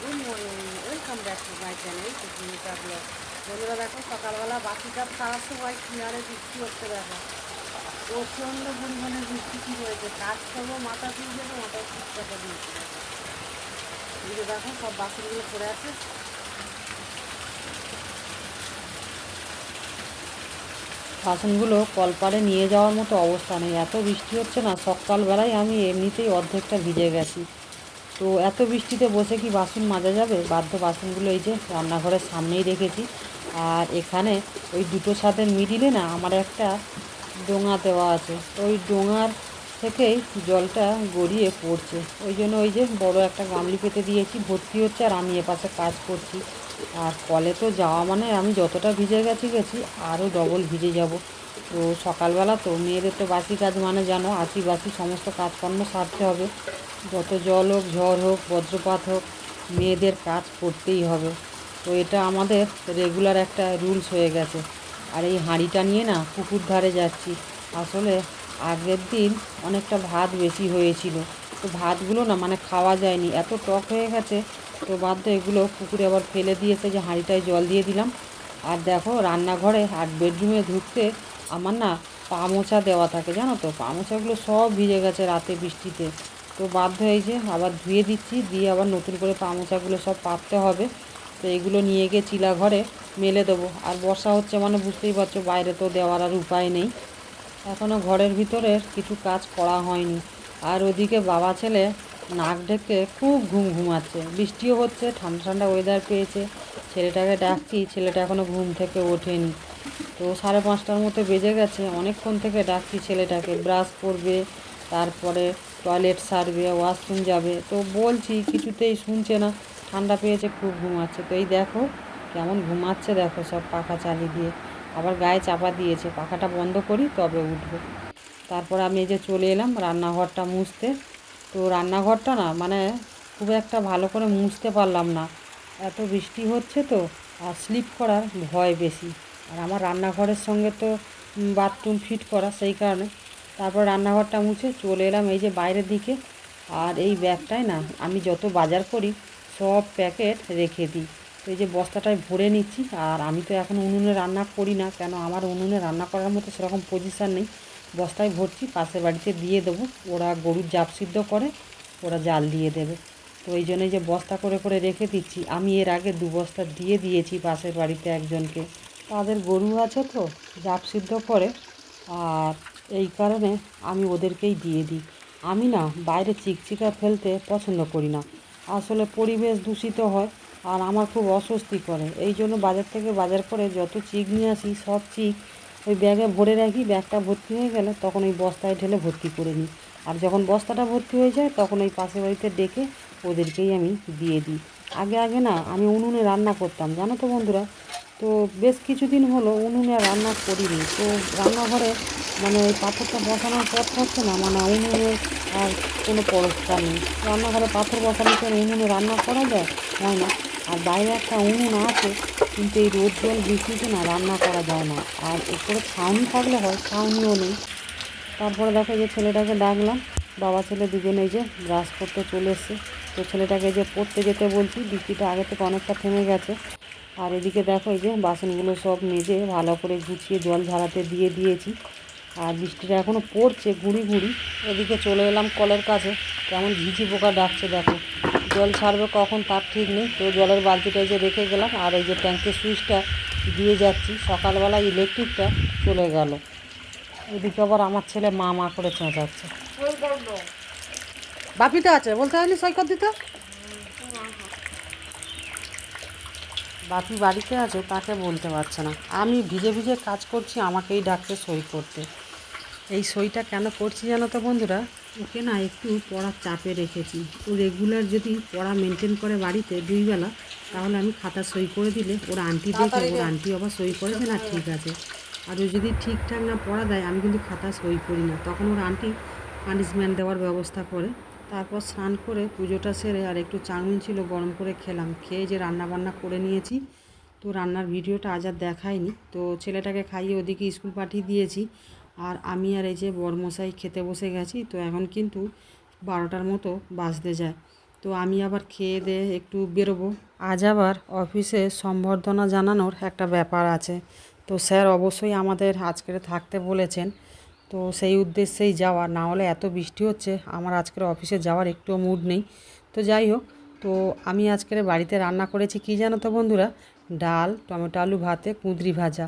Good morning welcome back to my channel Susmita vlog. বন্ধুরা দেখো, সকালবেলা বাকি কাপ সময় কিনারে বৃষ্টি হচ্ছে দেখো। প্রচণ্ড পরিমাণে বৃষ্টি কী হয়েছে। কাজ করব, মাথা দিয়ে যাবে মাথায় ঠিকঠাক দিয়েছে যে দেখো, সব বাসনগুলো পড়ে আছে। বাসনগুলো কলপারে নিয়ে যাওয়ার মতো অবস্থা নেই। এত বৃষ্টি হচ্ছে না, সকালবেলায় আমি এমনিতেই অর্ধেকটা ভিজে গেছি। তো এত বৃষ্টিতে বসে কি বাসন মাজা যাবে? বাধ্য বাসনগুলো এই যে রান্নাঘরের সামনেই রেখেছি। আর এখানে ওই দুটো ছাদের মিডিলে না আমার একটা ডোঙা দেওয়া আছে। ওই ডোঙার থেকেই জলটা গড়িয়ে পড়ছে। ওই জন্য ওই যে বড় একটা গামলি পেতে দিয়েছি। ভর্তি হচ্ছে আর আমি এপাশে কাজ করছি। আর কলে তো যাওয়া মানে আমি যতটা ভিজে গেছি গেছি, আরও ডবল ভিজে যাব। তো সকালবেলা তো মেয়েদের তো বাসি কাজ মানে জানো আশি বাসি সমস্ত কাজকর্ম সারতে হবে। যত জল হোক, ঝড় হোক, বজ্রপাত হোক, মেয়েদের কাজ করতেই হবে। তো এটা আমাদের রেগুলার একটা রুলস হয়ে গেছে। আর এই হাঁড়িটা নিয়ে না পুকুর ধারে যাচ্ছি। আসলে আগের দিন অনেকটা ভাত বেশি হয়েছিল। তো ভাতগুলো না মানে খাওয়া যায়নি। এত টক হয়ে গেছে, তো বাধ্য এগুলো পুকুরে আবার ফেলে দিয়েছে যে হাঁড়িটায় জল দিয়ে দিলাম। আর দেখো রান্নাঘরে আর বেডরুমে ঢুকতে আমার না পা মোছা দেওয়া থাকে, জানো তো? পা মোছাগুলো সব ভিজে গেছে রাতে বৃষ্টিতে। তো বাধ্য হয়েছে আবার ধুয়ে দিচ্ছি, দিয়ে আবার নতুন করে পা মোছাগুলো সব পাততে হবে। তো এগুলো নিয়ে গিয়ে চিলা ঘরে মেলে দেবো। আর বর্ষা হচ্ছে মানে বুঝতেই পারছ, বাইরে তো দেওয়ার আর উপায় নেই। এখনও ঘরের ভিতরের কিছু কাজ করা হয়নি। আর ওদিকে বাবা ছেলে নাক ঢেকে খুব ঘুম ঘুমাচ্ছে। বৃষ্টিও হচ্ছে, ঠান্ডা ঠান্ডা ওয়েদার পেয়েছে। ছেলেটাকে ডাকছি, ছেলেটা এখনও ঘুম থেকে ওঠেনি। তো সাড়ে পাঁচটার মতো বেজে গেছে। অনেকক্ষণ থেকে ডাকছি ছেলেটাকে। ব্রাশ করবে, তারপরে টয়লেট সারবে, ওয়াশরুম যাবে। তো বলছি, কিছুতেই শুনছে না। ঠান্ডা পেয়েছে, খুব ঘুমাচ্ছে। তো এই দেখো, কেমন ঘুমাচ্ছে দেখো সব পাখা চালিয়ে দিয়ে আবার গায়ে চাপা দিয়েছে। পাখাটা বন্ধ করি, তবে উঠবে। তারপর আমি এই যে চলে এলাম রান্নাঘরটা মুছতে। তো রান্নাঘরটা না মানে খুব একটা ভালো করে মুছতে পারলাম না। এত বৃষ্টি হচ্ছে তো, আর স্লিপ করার ভয় বেশি। আর আমার রান্নাঘরের সঙ্গে তো বাথরুম ফিট করা সেই কারণে। তারপর রান্নাঘরটা মুছে চলে এলাম এই যে বাইরের দিকে। আর এই ব্যাগটায় না, আমি যত বাজার করি, সব প্যাকেট রেখে দিই। তো এই যে বস্তাটায় ভরে নিচ্ছি, আর আমি তো এখন উনুনে রান্না করি না, কেন আমার উনুনে রান্না করার মতো সেরকম পজিশান নেই। বস্তায় ভরছি, পাশের বাড়িতে দিয়ে দেবো। ওরা গরুর জাপ সিদ্ধ করে, ওরা জাল দিয়ে দেবে। তো এই জন্য যে বস্তা করে করে রেখে দিচ্ছি, আমি এর আগে দু বস্তা দিয়ে দিয়েছি পাশের বাড়িতে একজনকে। তাদের গরু আছে তো, জাপ সিদ্ধ করে। আর এই কারণে আমি ওদেরকেই দিয়ে দিই। আমি না বাইরে চিকচিকা ফেলতে পছন্দ করি না। আসলে পরিবেশ দূষিত হয় আর আমার খুব অস্বস্তি করে। এই জন্য বাজার থেকে বাজার করে যত চিক নিয়ে আসি, সব চিক ওই ব্যাগে ভরে রাখি, ব্যাগটা ভর্তি হয়ে গেলে তখন ওই বস্তায় ঢেলে ভর্তি করে নিই। আর যখন বস্তাটা ভর্তি হয়ে যায়, তখন ওই পাশের বাড়িতে ডেকে ওদেরকেই আমি দিয়ে দিই। আগে আগে না আমি উনুনে রান্না করতাম। জানো তো বন্ধুরা তো বেশ কিছুদিন হলো উনুনে রান্না করিনি। তো রান্নাঘরে মানে ওই পাথরটা বসানোর পর থাকছে না মানে উনুনে আর কোনো পরস্কার নেই। রান্নাঘরে পাথর বসানোর পর উনুনে রান্না করা যায়? হয় না। আর বাইরে একটা উনুন আছে, কিন্তু এই রোদ জল বৃষ্টিতে না রান্না করা যায় না। আর উপরে ছাউনি থাকলে হয়, ছাউনিও নেই। তারপরে দেখো যে ছেলেটাকে ডাকলাম, বাবা ছেলে দুজনে যে ব্রাশ করতে চলে এসছে। তো ছেলেটাকে যে পড়তে যেতে বলছি, বৃষ্টিটা আগে থেকে অনেকটা থেমে গেছে। আর এদিকে দেখো এই যে বাসনগুলো সব মেজে ভালো করে গুছিয়ে জল ঝাড়াতে দিয়ে দিয়েছি। আর বৃষ্টিটা এখনও পড়ছে গুঁড়ি গুঁড়ি এদিকে চলে এলাম কলের কাছে। কেমন ঝিঝি পোকা ডাকছে দেখো। জল ছাড়বে কখন তার ঠিক নেই। তো জলের বালতিটা যে রেখে গেলাম। আর এই যে ট্যাঙ্কের সুইচটা দিয়ে যাচ্ছি। সকালবেলা ইলেকট্রিকটা চলে গেল। এদিকে আবার আমার ছেলে মা মা করে চেঁচাচ্ছে। বাপিটা আছে বলতে হয়নি সৈকত দিতে? বাপি বাড়িতে আছে তাকে বলতে পারছে না। আমি ভিজে ভিজে কাজ করছি আমাকেই ডাকছে সই করতে। এই সইটা কেন করছি জানো তো বন্ধুরা? ওকে না একটু পড়ার চাপে রেখেছি। ও রেগুলার যদি পড়া মেনটেন করে বাড়িতে দুই বেলা তাহলে আমি খাতা সই করে দিলে ওর আন্টি দেখে ওর আন্টি আবার সই করে যে না ঠিক আছে। আর ও যদি ঠিকঠাক না পড়া দেয় আমি কিন্তু খাতা সই করি না। তখন ওর আন্টি পানিশমেন্ট দেওয়ার ব্যবস্থা করে। তারপর স্নান করে পুজোটা সেরে আর একটু চাউমিন ছিল গরম করে খেলাম। খেয়ে যে রান্না বান্না করে নিয়েছি, তো রান্নার ভিডিওটা আজ আর দেখায়নি তো ছেলেটাকে খাইয়ে ওদিকে স্কুল পাঠিয়ে দিয়েছি। আর আমি আর এই যে বরমশাই খেতে বসে গেছি, তো এখন কিন্তু বারোটার মতো বাজতে যায়। তো আমি আবার খেয়ে দিয়ে একটু বেরোবো। আজ আবার অফিসে সম্বর্ধনা জানানোর একটা ব্যাপার আছে। তো স্যার অবশ্যই আমাদের আজকের থাকতে বলেছেন। তো সেই উদ্দেশ্যেই যাওয়া। না হলে এত বৃষ্টি হচ্ছে, আমার আজকের অফিসে যাওয়ার একটুও মুড নেই। তো যাই হোক, তো আমি আজকের বাড়িতে রান্না করেছি কী জানো তো বন্ধুরা? ডাল, টমেটো, আলু ভাতে, কুঁদরি ভাজা।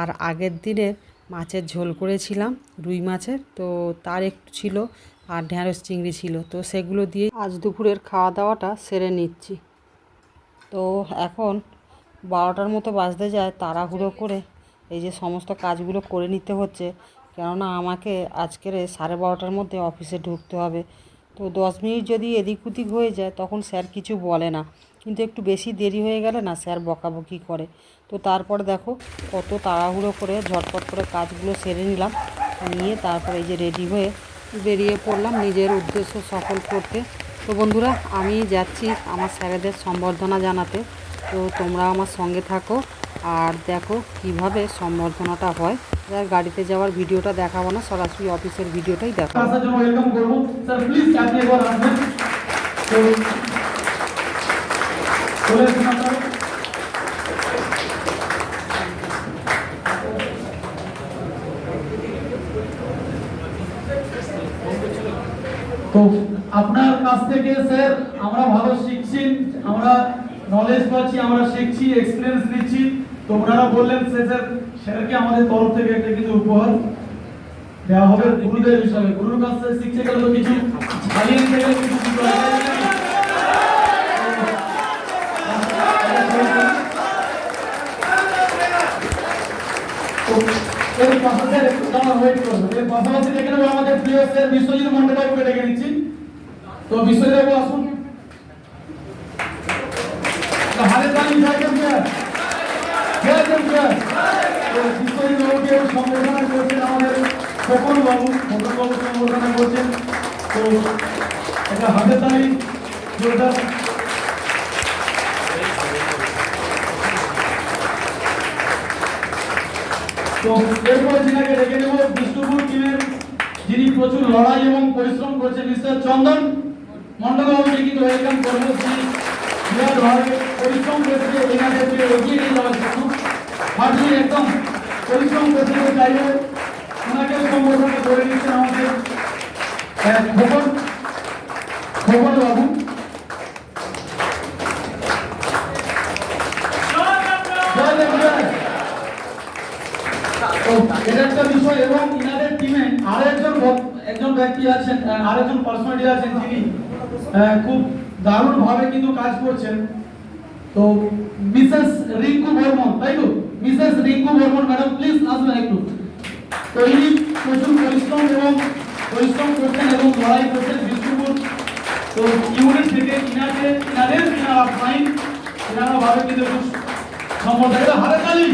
আর আগের দিনের মাছের ঝোল করেছিলাম, রুই মাছের, তো তার একটু ছিল আর ঢ্যাঁড়স চিংড়ি ছিল। তো সেগুলো দিয়ে আজ দুপুরের খাওয়া দাওয়াটা সেরে নিচ্ছি। তো এখন বারোটার মতো বাজতে যায়, তাড়াহুড়ো করে এই যে সমস্ত কাজগুলো করে নিতে হচ্ছে। কেননা আমাকে আজকের সাড়ে বারোটার মধ্যে অফিসে ঢুকতে হবে। তো দশ মিনিট যদি এদিক ওদিক হয়ে যায়, তখন স্যার কিছু বলে না। কিন্তু একটু বেশি দেরি হয়ে গেলে না স্যার বকাবকি করে। তো তারপর দেখো কত তাড়াহুড়ো করে ঝটপট করে কাজগুলো সেরে নিলাম। নিয়ে তারপরে এই যে রেডি হয়ে বেরিয়ে পড়লাম নিজের উদ্দেশ্য সফল করতে। তো বন্ধুরা, আমি যাচ্ছি আমার স্যারেদের সম্বর্ধনা জানাতে। তো তোমরা আমার সঙ্গে থাকো। আর দেখো কীভাবে সম্বর্ধনাটা হয়। আর গাড়িতে যাওয়ার ভিডিওটা দেখাবো না, সরাসরি অফিসের ভিডিওটাই স্যার আপনারা তো আপনার কাছ থেকে স্যার আমরা ভালো শিখছি, আমরা নলেজ পাচ্ছি, আমরা শিখছি এক্সপিরিয়েন্স নিচ্ছি। তো ওনারা বললেন, সে স্যার স্যারকে আমাদের তরফ থেকে একটা কিছু উপহার দেওয়া হবে গুরুদেব হিসাবে? গুরুর কাছ থেকে গেলে তো কিছু গেলে কিছু আমাদের প্রিয় স্যার বিশ্বজিৎ মন্ডল ডেকে নিচ্ছি। তো বিশ্বজিৎ বাবু, আসুন। হাতে তালি জয় দেব স্যার জয় দেব স্যার তো বিশ্বজিৎ বাবুকে সম্বোধনা আমাদের তো একটা হাতে তালি তো এরপর যিনাকে ডেকে নেব বিষ্ণুপুর টিমের যিনি প্রচুর লড়াই এবং পরিশ্রম করছেন মিস্টার চন্দন মন্ডল বাবুকে কিন্তু ওয়েলকাম পরিশ্রম করছে এনাদেরকে এগিয়ে নিয়ে যাওয়ার জন্য হার্ডলি একদম পরিশ্রম করছে তো যাই হোক ওনাকে সম্বোধনা করে নিচ্ছেন আমাদের খোকন খোকন বাবু এটা একটা বিষয়, এবং ইনাদের টিমে আরেকজন একজন ব্যক্তি আছেন আরেকজন পার্সোনালিটি আছেন যিনি খুব দারুণ ভাবে কিন্তু কাজ করছেন। তো মিসেস রিঙ্কু বর্মন, তাই তো? Mrs Rinku Barman madam please আসবেন একটু তো ইনি প্রচুর পরিশ্রম এবং পরিশ্রম করছেন এবং লড়াই করছেন বিষ্ণুপুর তো ইউনিট থেকে ইনাদের ইনাদের ইনারা ফাইন ইনারা ভাবে কিন্তু একটু সম্বর্ধনা হাতে তালি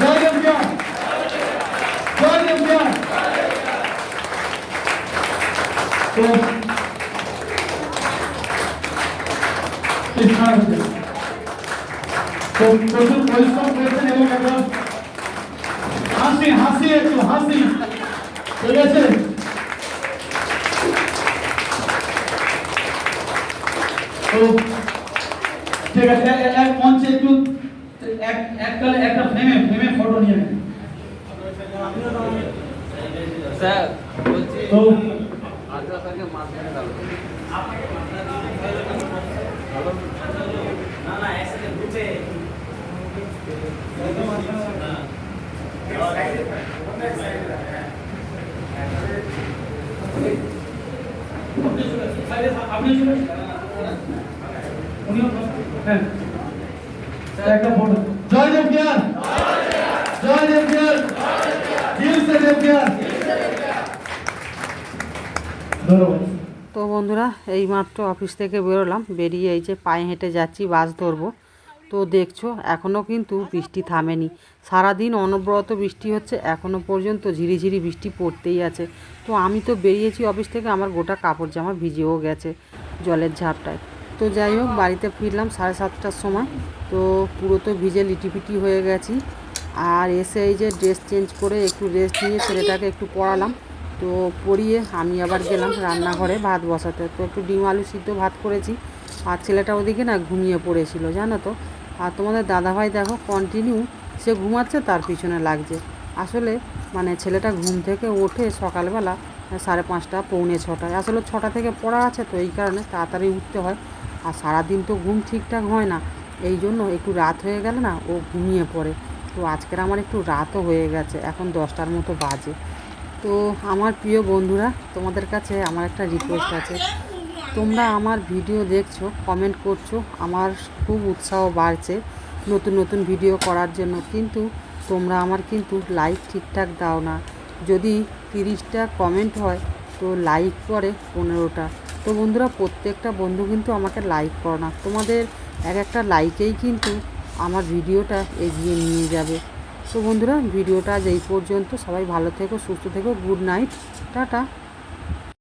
জয় দেবজ্ঞান জয় দেবজ্ঞান তো কৃষ্ণা হচ্ছে। তো প্রচুর পরিশ্রম করেছেন এবং একটা হাসি হাসি একটু হাসি ঠিক আছে তো ঠিক আছে এ- এ- এক মঞ্চে একটু এক এককালে একটা ফ্রেমে ফ্রেমে ফটো নিয়ে নেন স্যার বলছি তো আজকে তাকে মাঝখানে গেল আপনি চলে আসুন। উনিও হ্যাঁ একটা ফটো তো বন্ধুরা এই মাত্র অফিস থেকে বেরোলাম। বেরিয়ে এই যে পায়ে হেঁটে যাচ্ছি, বাস ধরবো। তো দেখছ এখনও কিন্তু বৃষ্টি থামেনি। সারাদিন অনবরত বৃষ্টি হচ্ছে এখনও পর্যন্ত ঝিরিঝিরি বৃষ্টি পড়তেই আছে। তো আমি তো বেরিয়েছি অফিস থেকে, আমার গোটা কাপড় জামা ভিজেও গেছে জলের ঝাপটায়। তো যাই হোক, বাড়িতে ফিরলাম সাড়ে সাতটার সময়। তো পুরো তো ভিজে লিটিপিটি হয়ে গেছি। আর এসে এই যে ড্রেস চেঞ্জ করে একটু রেস্ট নিয়ে ছেলেটাকে একটু পড়ালাম। তো পড়িয়ে আমি আবার গেলাম রান্নাঘরে ভাত বসাতে। তো একটু ডিম, আলু সিদ্ধ ভাত করেছি। আর ছেলেটা ওদিকে না ঘুমিয়ে পড়েছিল, জানো তো? আর তোমাদের দাদাভাই দেখো কন্টিনিউ সে ঘুমাচ্ছে, তার পিছনে লাগছে। আসলে মানে ছেলেটা ঘুম থেকে ওঠে সকালবেলা সাড়ে পাঁচটা, পৌনে ছটায়। আসলে ছটা থেকে পড়া আছে তো, এই কারণে তাড়াতাড়ি উঠতে হয়। আর সারাদিন তো ঘুম ঠিকঠাক হয় না, এই জন্য একটু রাত হয়ে গেলে না, ও ঘুমিয়ে পড়ে। তো আজকের আমার একটু রাতও হয়ে গেছে, এখন দশটার মতো বাজে। তো আমার প্রিয় বন্ধুরা, তোমাদের কাছে আমার একটা রিকোয়েস্ট আছে। তোমরা আমার ভিডিও দেখছ কমেন্ট করছ, আমার খুব উৎসাহ বাড়ছে নতুন নতুন ভিডিও করার জন্য। কিন্তু তোমরা আমার কিন্তু লাইক ঠিকঠাক দাও না। যদি তিরিশটা কমেন্ট হয়, তো লাইক করে পনেরোটা। তো বন্ধুরা, প্রত্যেকটা বন্ধু কিন্তু আমাকে লাইক করো না। তোমাদের এক একটা লাইকেই কিন্তু আমার ভিডিওটা এগিয়ে নিয়ে যাবে। তো বন্ধুরা, ভিডিওটা আজ এই পর্যন্ত। সবাই ভালো থেকো, সুস্থ থেকো গুড নাইট টাটা।